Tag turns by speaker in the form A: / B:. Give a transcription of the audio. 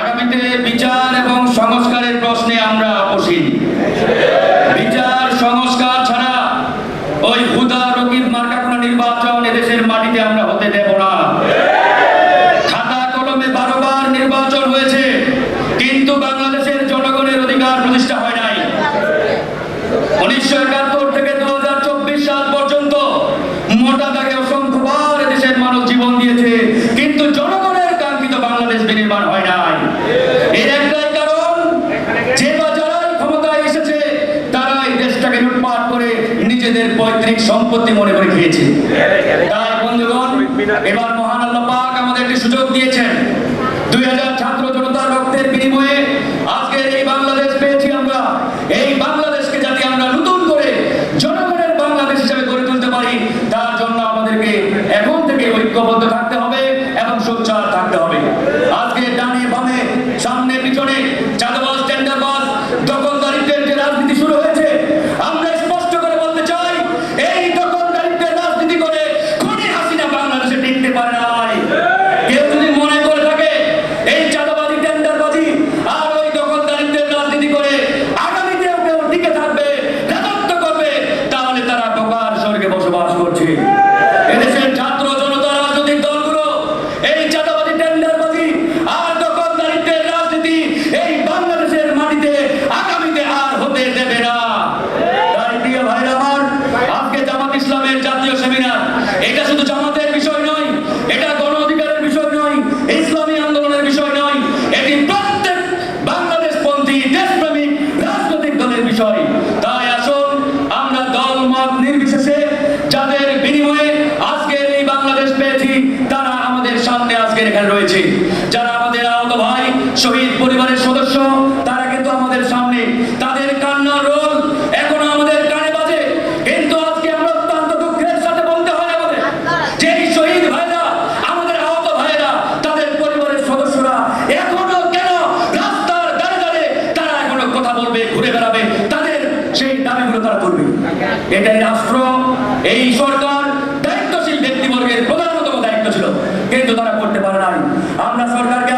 A: আগামীতে বিচার এবং সংস্কারের প্রশ্নে আমরা আপোষহীন বিচার, সংস্কার ছাড়া ওই হুদা রকিব মার্কা কোনো নির্বাচন এদেশের মাটিতে আমরা হতে দেব না। খাতা কলমে বারবার নির্বাচন হয়েছে, কিন্তু বাংলাদেশের জনগণের অধিকার প্রতিষ্ঠা হয় নাই। উনিশশো একাত্তর থেকে দু হাজার নিজেদের পৈতৃক সম্পত্তি মনে করে খেয়েছে। তাই বন্ধুগণ, এবার মহান আল্লাহ পাক আমাদের একটি সুযোগ দিয়েছেন। দুই হাজার ছাত্র জনতার রক্তের বিনিময়ে আজকের এই বাংলাদেশ পেয়েছি আমরা। এই বাংলাদেশকে যাতে আমরা নতুন করে জনগণের বাংলাদেশ হিসেবে গড়ে তুলতে পারি, তার জন্য আমাদেরকে এখন থেকে ঐক্যবদ্ধ থাকতে করছে আজকের এখানে রয়েছে। যারা আমাদের আহত ভাই, শহীদ পরিবারের সদস্য, তারা কিন্তু আমাদের সামনে তাদের কান্নার রোল এখনও আমাদের কানে বাজে। কিন্তু আজকে আমরা অত্যন্ত দুঃখের সাথে বলতে হয় আমাদের যে শহীদ ভাইরা, আমাদের আহত ভাইরা তাদের পরিবারের সদস্যরা এখনও কেন রাস্তার দাঁড়ে দাঁড়ে তারা এখনও কথা বলবে, ঘুরে বেড়াবে, তাদের সেই দাবিগুলো তারা করবে এটাই রাষ্ট্র, এই সরকার কিন্তু তারা করতে পারে নাই। আমরা সরকারকে